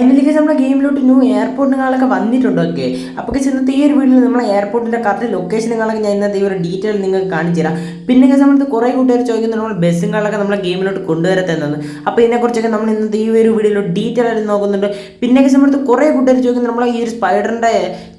ഫൈനലിക്ക് നമ്മുടെ ഗെയിമിലോട്ട് ന്യൂ എയർപോർട്ടുകളൊക്കെ വന്നിട്ടുണ്ട് ഓക്കെ അപ്പോൾ ചെന്നത്തെ ഈ ഒരു വീട്ടിൽ നമ്മളെ എയർപോർട്ടിന്റെ കറക്റ്റ് ലൊക്കേഷൻ ലൊക്കേഷനുകളൊക്കെ ഞാൻ ഇന്നത്തെ ഈ ഒരു ഡീറ്റെയിൽ നിങ്ങൾക്ക് കാണിച്ചു തരാം. പിന്നെ സമയത്ത് കുറേ കൂട്ടുകാർ ചോദിക്കുന്നുണ്ട് നമ്മൾ ബസ്സുകളൊക്കെ നമ്മളെ ഗെയിമിലോട്ട് കൊണ്ടുവരത്തെന്നാണ് അപ്പോൾ ഇതിനെക്കുറിച്ചൊക്കെ നമ്മൾ ഇന്നത്തെ ഈ ഒരു വീഡിയോയിൽ ഡീറ്റെയിൽ ആയിട്ട് നോക്കുന്നുണ്ട്. പിന്നെ സമയത്ത് കുറേ കൂട്ടുകാർ ചോദിക്കുന്നുണ്ട് നമ്മളെ ഈ ഒരു സ്പൈഡറിന്റെ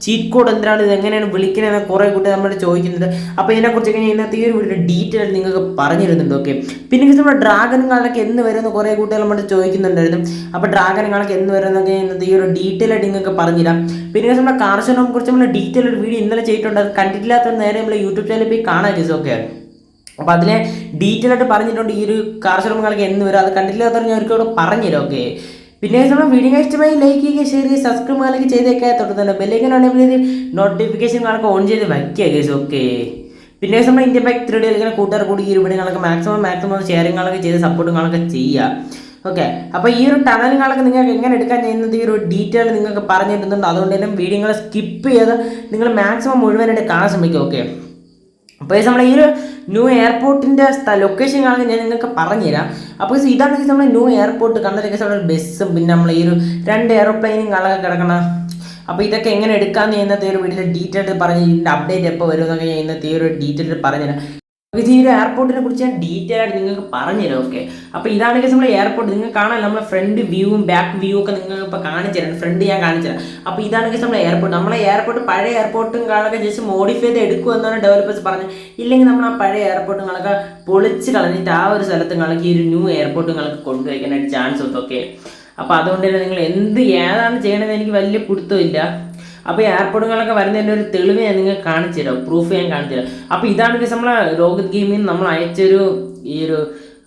ചീറ്റ് കോഡ് എന്താണ് ഇത് എങ്ങനെയാണ് വിളിക്കണമെന്ന് കുറേ കൂട്ടുകാർ നമ്മൾ ചോദിക്കുന്നുണ്ട്. അപ്പോൾ ഇതിനെക്കുറിച്ചൊക്കെ ഞാൻ ഇന്നത്തെ ഈ ഒരു വീഡിയോ ഡീറ്റെയിൽ നിങ്ങൾക്ക് പറഞ്ഞു തരുന്നുണ്ട് ഓക്കെ പിന്നെ നമ്മുടെ ഡ്രാഗനുകളൊക്കെ എന്ന് വരുമെന്ന് കുറേ കൂട്ടുകാർ നമ്മൾ ചോദിക്കുന്നുണ്ടായിരുന്നു. അപ്പോൾ ഡ്രാഗനുകളൊക്കെ എന്ന് വരുമെന്നൊക്കെ ഇന്നത്തെ ഈ ഒരു ഡീറ്റെയിൽ ആയിട്ട് നിങ്ങൾക്ക് പറഞ്ഞുതരാം. പിന്നെ നമ്മുടെ കാർഷനെ കുറിച്ച് നമ്മൾ ഡീറ്റെയിൽ ഒരു വീഡിയോ ഇന്നലെ ചെയ്തിട്ടുണ്ട്. അത് കണ്ടിട്ടില്ലാത്ത നേരെ നമ്മൾ യൂട്യൂബ് ചാനലിൽ പോയി കാണാൻ ഓക്കെ അപ്പോൾ അതിനെ ഡീറ്റെയിൽ ആയിട്ട് പറഞ്ഞിട്ടുണ്ട് ഈ ഒരു കാർഷണങ്ങൾക്ക് എന്ന് വരും. അത് കണ്ടിട്ടില്ലാത്തവർ ഞാൻ ഒരിക്കലും പറഞ്ഞു പറഞ്ഞുതരാം ഓക്കെ പിന്നെ നമ്മൾ വീഡിയോ ഇഷ്ടമായി ലൈക്ക് ചെയ്യുക ഷെയർ ചെയ്യുക സബ്സ്ക്രൈബ് അല്ലെങ്കിൽ ചെയ്തേക്കാൻ തൊട്ട് തന്നെ ബെല്ലൈക്കൻ നോട്ടിഫിക്കേഷൻ നോട്ടിഫിക്കേഷനുകളൊക്കെ ഓൺ ചെയ്ത് വയ്ക്കുക കേസ് ഓക്കെ പിന്നെ നമ്മൾ ഇന്ത്യ ബൈക്ക് ത്രീ അല്ലെങ്കിൽ കൂട്ടുകാർ കൂടി ഈ ഒരു വീഡിയോകളൊക്കെ മാക്സിമം മാക്സിമം ഷെയറിങ്ങളൊക്കെ ചെയ്ത് സപ്പോർട്ടുകളൊക്കെ ചെയ്യുക. ഓക്കെ അപ്പോൾ ഈ ഒരു ടണലുകളൊക്കെ നിങ്ങൾക്ക് എങ്ങനെ എടുക്കാൻ ചെയ്യുന്നത്? ഈ ഒരു ഡീറ്റെയിൽ നിങ്ങൾക്ക് പറഞ്ഞു തരുന്നുണ്ട്. അതുകൊണ്ട് തന്നെ വീഡിയോ സ്കിപ്പ് ചെയ്ത് നിങ്ങൾ മാക്സിമം മുഴുവനായിട്ട് കാണാൻ ശ്രമിക്കുക ഓക്കെ അപ്പോൾ നമ്മൾ ഈ ഒരു ന്യൂ എയർപോർട്ടിന്റെ ലൊക്കേഷൻ കാണുമ്പോൾ ഞാൻ നിങ്ങൾക്ക് പറഞ്ഞുതരാം. അപ്പോൾ ഇതാണ് നമ്മൾ ന്യൂ എയർപോർട്ട് കണ്ടതൊക്കെ നമ്മുടെ ബസ്സും പിന്നെ നമ്മൾ ഈ ഒരു രണ്ട് എയർപ്ലെയിനും കളൊക്കെ കിടക്കണം. അപ്പോൾ ഇതൊക്കെ എങ്ങനെ എടുക്കാമെന്ന് ഇന്നത്തെ ഒരു വീഡിയോയിൽ ഡീറ്റെയിൽ പറഞ്ഞ് ഇതിന്റെ അപ്ഡേറ്റ് എപ്പോൾ വരുമെന്നൊക്കെ ഇന്നത്തെ ഈ ഒരു ഡീറ്റെയിൽ പറഞ്ഞുതരാം. ഇത് ഈ ഒരു എയർപോർട്ടിനെ കുറിച്ച് ഞാൻ ഡീറ്റെയിൽ ആയിട്ട് നിങ്ങൾക്ക് പറഞ്ഞുതരാം ഓക്കെ അപ്പോൾ ഇതാണെങ്കിൽ നമ്മുടെ എയർപോർട്ട് നിങ്ങൾക്ക് കാണാൻ നമ്മുടെ ഫ്രണ്ട് വ്യൂവും ബാക്ക് വ്യൂ ഒക്കെ നിങ്ങൾ ഇപ്പോൾ കാണിച്ചു തരാം. ഫ്രണ്ട് ഞാൻ കാണിച്ചു തരാം. അപ്പോൾ ഇതാണെങ്കിൽ നമ്മുടെ എയർപോർട്ട് നമ്മളെ എയർപോർട്ട് പഴയ എയർപോർട്ടും കാണൊക്കെ ജസ്റ്റ് മോഡിഫൈ ചെയ്ത് എടുക്കും എന്നാണ് ഡെവലപ്പേഴ്സ് പറഞ്ഞത് ഇല്ലെങ്കിൽ നമ്മൾ ആ പഴയ എയർപോർട്ടുകളൊക്കെ പൊളിച്ച് കളഞ്ഞിട്ട് ആ ഒരു സ്ഥലത്ത് കളക്കി ഈ ഒരു ന്യൂ എയർപോർട്ടുകളൊക്കെ കൊണ്ടുവയ്ക്കാനായിട്ട് ചാൻസ് ഉണ്ട് ഓക്കെ അപ്പോൾ അതുകൊണ്ട് തന്നെ നിങ്ങൾ എന്ത് ഏതാണ് ചെയ്യണമെന്ന് എനിക്ക് വലിയ പിടുത്തമില്ല. അപ്പോൾ എയർപോർട്ടുകളൊക്കെ വരുന്നതിന്റെ ഒരു തെളിവ് ഞാൻ നിങ്ങൾക്ക് കാണിച്ചു തരാം പ്രൂഫ് ഞാൻ കാണിച്ചു തരാം. അപ്പോൾ ഇതാണ് നമ്മളെ രോഗത് ഗെയിമിൽ നമ്മൾ അയച്ചൊരു ഈ ഒരു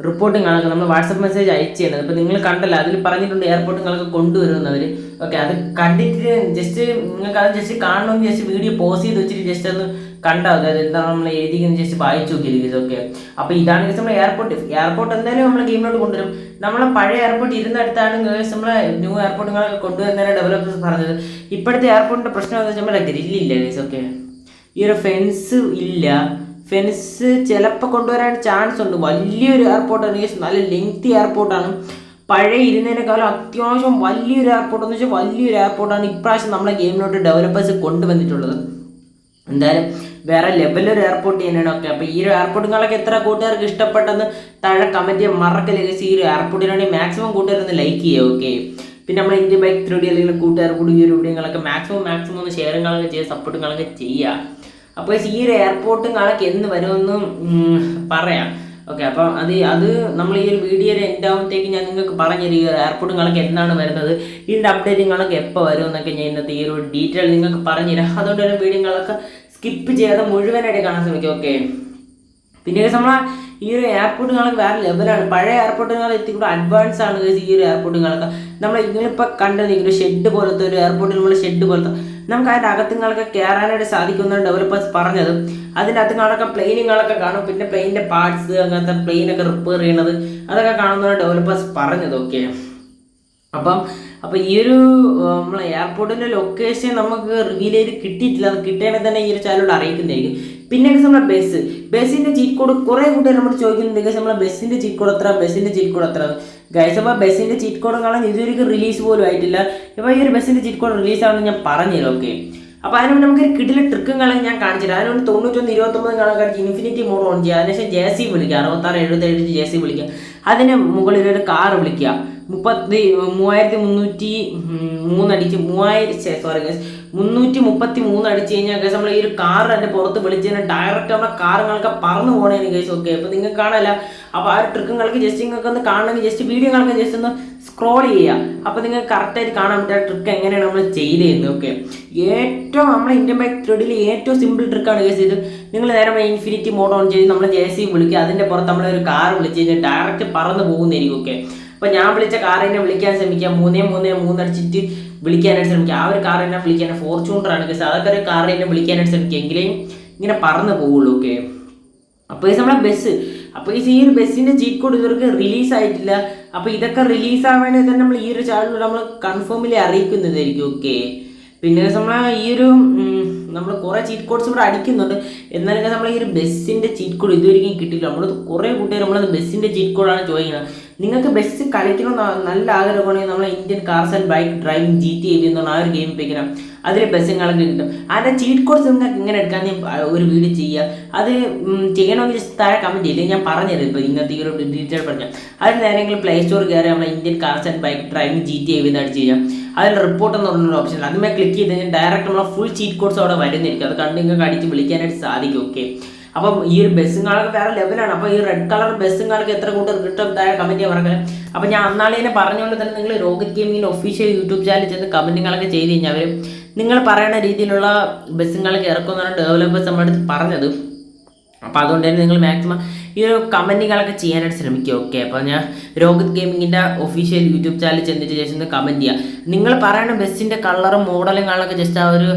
റിപ്പോർട്ടും കാണാൻ നമ്മൾ വാട്സപ്പ് മെസ്സേജ് അയച്ചു ചെയ്യുന്നത് അപ്പോൾ നിങ്ങൾ കണ്ടല്ലോ അതിൽ പറഞ്ഞിട്ടുണ്ട് എയർപോർട്ടുകളൊക്കെ കൊണ്ടുവരുന്നവർ ഓക്കെ അത് കണ്ടിട്ട് ജസ്റ്റ് നിങ്ങൾക്ക് അത് ജസ്റ്റ് കാണണമെങ്കിൽ ജസ്റ്റ് വീഡിയോ പോസ് ചെയ്ത് വെച്ചിട്ട് ജസ്റ്റ് ഒന്ന് കണ്ടാൽ അതായത് എന്താ എന്താണ് നമ്മൾ എഴുതിക്കുന്നത് ജസ്റ്റ് വായിച്ചു നോക്കിയിരിക്കും ഓക്കെ അപ്പോൾ ഇതാണ് ഗേസ് നമ്മൾ എയർപോർട്ട് എയർപോർട്ട് എന്തായാലും നമ്മൾ ഗെയിമിലോട്ട് കൊണ്ടുവരും. നമ്മളെ പഴയ എയർപോർട്ട് ഇരുന്നിടത്താണ് ഗേസ് നമ്മളെ ന്യൂ എയർപോർട്ടുകളൊക്കെ കൊണ്ടുവരുന്നതിന് ഡെവലപ്പേഴ്സ് പറഞ്ഞത്. ഇപ്പോഴത്തെ എയർപോർട്ടിന്റെ പ്രശ്നം എന്താ വെച്ചാൽ നമ്മളെ ഗ്രില്ലില്ല ഗേസ് ഓക്കെ ഈ ഒരു ഫെൻസ് ഇല്ല. ഫെൻസ് ചിലപ്പോൾ കൊണ്ടുവരാൻ ചാൻസ് ഉണ്ട്. വലിയൊരു എയർപോർട്ടാണ് ഗേസ് നല്ല ലെങ്തി എയർപോർട്ടാണ് പഴയ ഇരുന്നതിനേക്കാളും അത്യാവശ്യം വലിയൊരു എയർപോർട്ട് എന്ന് വെച്ചാൽ വലിയൊരു എയർപോർട്ടാണ് ഇപ്രാവശ്യം നമ്മളെ ഗെയിമിലോട്ട് ഡെവലപ്പേഴ്സ് കൊണ്ടുവന്നിട്ടുള്ളത്. എന്തായാലും വേറെ ലെവലൊരു എയർപോർട്ട് തന്നെയാണ് ഓക്കെ അപ്പോൾ ഈ ഒരു എയർപോർട്ടുകളൊക്കെ എത്ര കൂട്ടുകാർക്ക് ഇഷ്ടപ്പെട്ടെന്ന് താഴെ കമന്റ് ചെയ്യാൻ മറക്കല്ലേ ഈ ഒരു എയർപോർട്ടിനാണെങ്കിൽ മാക്സിമം കൂട്ടുകാരൊന്ന് ലൈക്ക് ചെയ്യുക ഓക്കെ പിന്നെ നമ്മൾ ഇന്ത്യ ബൈക്ക് ത്രീ ഡി അല്ലെങ്കിൽ കൂട്ടുകാർ കൂടി ഈ ഒരു വീഡിയോകളൊക്കെ മാക്സിമം മാക്സിമം ഒന്ന് ഷെയറുകളൊക്കെ സപ്പോർട്ടും സപ്പോർട്ടുകളൊക്കെ ചെയ്യുക അപ്പോൾ ഈ ഒരു എയർപോർട്ടും കാണൊക്കെ എന്ന് വരുമെന്ന് പറയാം. ഓക്കെ അപ്പം അത് അത് നമ്മൾ ഈ ഒരു വീഡിയോയിൽ എന്റെ ആകുമ്പോഴത്തേക്ക് ഞാൻ നിങ്ങൾക്ക് പറഞ്ഞു ഈ ഒരു എയർപോർട്ടുകളൊക്കെ എന്നാണ് വരുന്നത്. ഇതിന്റെ അപ്ഡേറ്റുകളൊക്കെ എപ്പോൾ വരും എന്നൊക്കെ ഞാൻ ഇന്നത്തെ ഈ ഒരു ഡീറ്റെയിൽ നിങ്ങൾക്ക് പറഞ്ഞു തരാം അതുകൊണ്ട് തന്നെ വീഡിയോകളൊക്കെ സ്കിപ്പ് ചെയ്യാതെ മുഴുവനായിട്ട് കാണാൻ ശ്രമിക്കും ഓക്കെ പിന്നെ നമ്മൾ ഈ ഒരു എയർപോർട്ടുകളൊക്കെ വേറെ ലെവലാണ്. പഴയ എയർപോർട്ടുകൾ എത്തി കൂടെ അഡ്വാൻസ് ആണ് ഈ ഒരു എയർപോർട്ടുകളൊക്കെ. നമ്മൾ ഇങ്ങനെയിപ്പോൾ കണ്ടു നിൽക്കുന്ന ഷെഡ് പോലത്തെ ഒരു എയർപോർട്ടിൽ നമ്മൾ ഷെഡ് പോലത്തെ. നമുക്ക് അതിന്റെ അകത്തുങ്ങളൊക്കെ കയറാനായിട്ട് സാധിക്കുമെന്നാണ് ഡെവലപ്പേഴ്സ് പറഞ്ഞത്. അതിന്റെ അകത്തുങ്ങളൊക്കെ പ്ലെയിനുകളൊക്കെ കാണും. പിന്നെ പ്ലെയിനിന്റെ പാർട്സ് അങ്ങനത്തെ പ്ലെയിനൊക്കെ റിപ്പയർ ചെയ്യണത് അതൊക്കെ കാണുന്നതാണ് ഡെവലപ്പേഴ്സ് പറഞ്ഞത് ഓക്കെ അപ്പം അപ്പൊ ഈ ഒരു നമ്മളെ എയർപോർട്ടിന്റെ ലൊക്കേഷൻ നമുക്ക് റിവീൽ ചെയ്ത് കിട്ടിയിട്ടില്ല. അത് കിട്ടിയാണെങ്കിൽ തന്നെ ഈ ഒരു ചാനലോട് അറിയിക്കുന്നതായിരിക്കും പിന്നെ നമ്മുടെ ബസ് ബസ്സിന്റെ ചീറ്റ് കോഡ് കുറേ കൂട്ടുകാർ നമ്മൾ ചോദിക്കുന്നുണ്ട്. നമ്മളെ ബസ്സിന്റെ ചീറ്റ് കോഡ് എത്ര? ബസ്സിന്റെ ചീറ്റ് കോഡ് എത്ര? ഗൈസ് അപ്പോൾ ബസ്സിന്റെ ചീറ്റ് കോഡ് കാണാൻ ഇതുവരെയ്ക്ക് റിലീസ് പോലും ആയിട്ടില്ല. ഇപ്പോൾ ഈ ഒരു ബസ്സിന്റെ ചീറ്റ് കോഡ് റിലീസ് ആണെന്ന് ഞാൻ പറഞ്ഞുതരാം ഓക്കെ അപ്പോൾ അതിനുവേണ്ടി നമുക്ക് കിട്ടിലെ ട്രിക്കും കാണാൻ ഞാൻ കാണിച്ചില്ല അതിനുവേണ്ടി തൊണ്ണൂറ്റൊന്ന് ഇരുപത്തൊമ്പത് കാണിച്ച് ഇൻഫിനിറ്റി മോഡ് ഓൺ ചെയ്യുക. അതിനുശേഷം ജെ സി വിളിക്കുക. അറുപത്താറ് എഴുപത്തേഴ് ജെ സി വിളിക്കുക. അതിന് മുകളിൽ ഒരു കാർ വിളിക്കുക. മുപ്പത്തി മൂവായിരത്തി മുന്നൂറ്റി മൂന്നടിച്ച് മൂവായിരത്തി സോറി ഗസ് മുന്നൂറ്റി മുപ്പത്തി മൂന്ന് അടിച്ച് കഴിഞ്ഞാൽ നമ്മൾ ഈ ഒരു കാർ എന്റെ പുറത്ത് വിളിച്ച് കഴിഞ്ഞാൽ ഡയറക്റ്റ് നമ്മുടെ കാറുകളൊക്കെ പറന്നു പോകണേന് കേസ് ഓക്കെ അപ്പോൾ നിങ്ങൾക്ക് കാണാല്ല. അപ്പോൾ ആ ഒരു ട്രിക്കുകൾക്ക് ജസ്റ്റ് നിങ്ങൾക്ക് ഒന്ന് കാണണമെങ്കിൽ ജസ്റ്റ് വീഡിയോകളൊക്കെ ജസ്റ്റ് ഒന്ന് സ്ക്രോൾ ചെയ്യുക അപ്പോൾ നിങ്ങൾക്ക് കറക്റ്റായിട്ട് കാണാൻ പറ്റുക ട്രിക്ക് എങ്ങനെയാണ് നമ്മൾ ചെയ്തതെന്ന് ഓക്കെ ഏറ്റവും നമ്മൾ ഇന്ത്യൻ ബൈക്ക് ത്രെഡിൽ ഏറ്റവും സിമ്പിൾ ട്രിക്കാണ് കേസ് ഇത്. നിങ്ങൾ നേരെ ഇൻഫിനിറ്റി മോഡ് ഓൺ ചെയ്ത് നമ്മൾ ജെ സി വിളിക്കുക. അതിന്റെ പുറത്ത് നമ്മളൊരു കാർ വിളിച്ച് കഴിഞ്ഞാൽ ഡയറക്റ്റ് പറന്ന് പോകുന്നതായിരിക്കും ഓക്കെ അപ്പോൾ ഞാൻ വിളിച്ച കാറിനെ വിളിക്കാൻ ശ്രമിക്കുക മൂന്നേ മൂന്നേ മൂന്നടിച്ചിട്ട് വിളിക്കാനായിട്ട് ശ്രമിക്കുക ആ ഒരു കാർ കാറിനെ വിളിക്കാൻ ഫോർച്യൂണറാണ് കേസ് അതൊക്കെ ഒരു കാറിനെ വിളിക്കാനായിട്ട് ശ്രമിക്കുക എങ്കിലും ഇങ്ങനെ പറന്ന് പോവുള്ളൂ ഓക്കെ അപ്പോൾ ഈ നമ്മളെ ബസ് അപ്പോൾ ഈ ഒരു ബസ്സിന്റെ ചീറ്റ് കോഡ് ഇവർക്ക് റിലീസ് ആയിട്ടില്ല. അപ്പോൾ ഇതൊക്കെ റിലീസ് ആവാൻ തന്നെ നമ്മൾ ഈ ഒരു ചാനലിൽ നമ്മൾ കൺഫേമിലി അറിയിക്കുന്നതായിരിക്കും ഓക്കെ പിന്നെ നമ്മളെ ഈ ഒരു നമ്മൾ കുറേ ചീറ്റ് കോഡ്സ് ഇവിടെ അടിക്കുന്നുണ്ട്. എന്നാലും നമ്മൾ ഈ ഒരു ബസ്സിന്റെ ചീറ്റ് കോഡ് ഇതുവരെയും കിട്ടില്ല നമ്മൾ കുറേ കൂട്ടുകാർ നമ്മളത് ബസ്സിന്റെ ചീറ്റ് കോഡാണ് ചോദിക്കുന്നത്. നിങ്ങൾക്ക് ബസ് കളിക്കണമെന്ന് നല്ല ആഗ്രഹമാണെങ്കിൽ നമ്മൾ Indian cars and bike driving G T A B എന്നുള്ള ആ ഒരു ഗെയിം പിക്കണം അതിൽ ബസ്സുകളൊക്കെ കിട്ടും. അതിന്റെ ചീറ്റ് കോഡ്സ് നിങ്ങൾക്ക് ഇങ്ങനെ എടുക്കാൻ ഒരു വീഡിയോ ചെയ്യുക അത് ചെയ്യണമെങ്കിൽ താഴെ കമന്റ് ചെയ്യില്ല ഞാൻ പറഞ്ഞത് ഇപ്പോൾ ഇന്നത്തെ ഒരു ഡീറ്റെയിൽ പറഞ്ഞു. അതിന് നേരെങ്കിലും പ്ലേ സ്റ്റോർ കയറി നമ്മൾ Indian cars and bike driving G T A എന്ന് അടിച്ച് ചെയ്യാം അതിൽ റിപ്പോർട്ട് എന്ന് പറഞ്ഞൊരു ഓപ്ഷൻ അതുമേ ക്ലിക്ക് ചെയ്ത് കഴിഞ്ഞാൽ ഡയറക്റ്റ് നമ്മളെ ഫുൾ ചീറ്റ് കോഡ്സ് അവിടെ വരുന്നിരിക്കും അത് കണ്ട് നിങ്ങൾക്ക് അടിച്ച് വിളിക്കാനായിട്ട് സാധിക്കും. ഓക്കെ അപ്പം ഈ ഒരു ബസ്സും കാലൊക്കെ വേറെ ലെവലാണ് അപ്പോൾ ഈ റെഡ് കളർ ബസ്സും കാലൊക്കെ എത്ര കൂട്ടർ കിട്ടും താഴെ കമന്റ് ചെയ്യാൻ പറഞ്ഞത്. അപ്പോൾ ഞാൻ അന്നാളിനെ പറഞ്ഞുകൊണ്ട് തന്നെ നിങ്ങൾ റോക്കറ്റ് ഗെയിമിങ്ങിന്റെ ഒഫീഷ്യൽ യൂട്യൂബ് ചാനലിൽ ചെന്ന് കമന്റുകളൊക്കെ ചെയ്ത് കഴിഞ്ഞാൽ അവർ നിങ്ങൾ പറയുന്ന രീതിയിലുള്ള ബസ്സുകളൊക്കെ ഇറക്കുമെന്നാണ് ഡെവലപ്പേഴ്സ് നമ്മുടെ അടുത്ത് പറഞ്ഞത്. അപ്പോൾ അതുകൊണ്ട് തന്നെ നിങ്ങൾ മാക്സിമം ഈ ഒരു കമന്റുകളൊക്കെ ചെയ്യാനായിട്ട് ശ്രമിക്കുക ഓക്കെ അപ്പോൾ ഞാൻ രോഹിത് ഗെയിമിങ്ങിന്റെ ഒഫീഷ്യൽ യൂട്യൂബ് ചാനൽ ചെന്നിട്ട് ജസ്റ്റ് ഒന്ന് കമന്റ് ചെയ്യുക നിങ്ങൾ പറയുന്ന ബസ്സിന്റെ കളറും മോഡലും കാണൊക്കെ ജസ്റ്റ് ആ ഒരു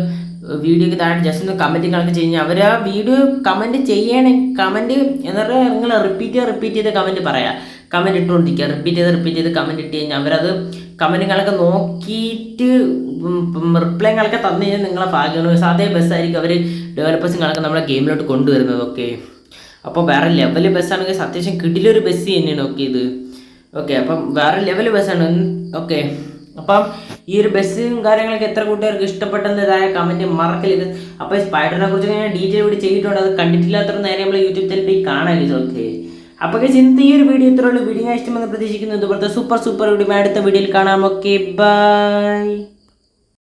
വീഡിയോക്ക് താഴെ ജസ്റ്റ് ഒന്ന് കമന്റ് കണക്ക് കഴിഞ്ഞാൽ അവർ ആ വീഡിയോ കമന്റ് ചെയ്യണേ കമന്റ് എന്നിട്ട് നിങ്ങൾ റിപ്പീറ്റ് ചെയ്ത് റിപ്പീറ്റ് ചെയ്ത് കമന്റ് പറയാം. കമന്റ് ഇട്ടുകൊണ്ടിരിക്കുക റിപ്പീറ്റ് ചെയ്ത് റിപ്പീറ്റ് ചെയ്ത് കമന്റ് ഇട്ട് കഴിഞ്ഞാൽ അവരത് കമന്റുകളൊക്കെ നോക്കിയിട്ട് റിപ്ലൈകളൊക്കെ തന്നു കഴിഞ്ഞാൽ നിങ്ങളെ ഭാഗ്യമാണ്. അതേ ബസ്സായിരിക്കും അവർ ഡെവലപ്പേഴ്സുകളൊക്കെ നമ്മളെ ഗെയിമിലോട്ട് കൊണ്ടുവരുന്നത് ഓക്കെ അപ്പോൾ വേറെ ലെവൽ ബസ്സാണെങ്കിൽ അത്യാവശ്യം കിടിലൊരു ബസ് തന്നെയാണ് ഓക്കെ ഇത് ഓക്കെ അപ്പം വേറെ ലെവൽ ബസ്സാണ് ഓക്കെ അപ്പം ഈ ഒരു ബസ്സും കാര്യങ്ങളൊക്കെ എത്ര കൂട്ടുകാർക്ക് ഇഷ്ടപ്പെട്ടതായ കമന്റ് മറക്കരുത് അപ്പോൾ സ്പൈഡറിനെ കുറിച്ച് ഞാൻ ഡീറ്റെയിൽ കൂടി ചെയ്തിട്ടുണ്ട്. അത് കണ്ടിട്ടില്ലാത്ത നേരെ നമ്മൾ യൂട്യൂബ് ചാനൽ പോയി കാണാൻ ഓക്കെ അപ്പോൾ കഴിച്ച് ഇന്നത്തെ ഈ ഒരു വീഡിയോ ഇത്രയുള്ള വീഡിയോ ഞാൻ ഇഷ്ടമെന്ന് പ്രതീക്ഷിക്കുന്നു. ഇതുപോലത്തെ സൂപ്പർ സൂപ്പർ വീഡിയോ അടുത്ത വീഡിയോയിൽ കാണാം. Okay bye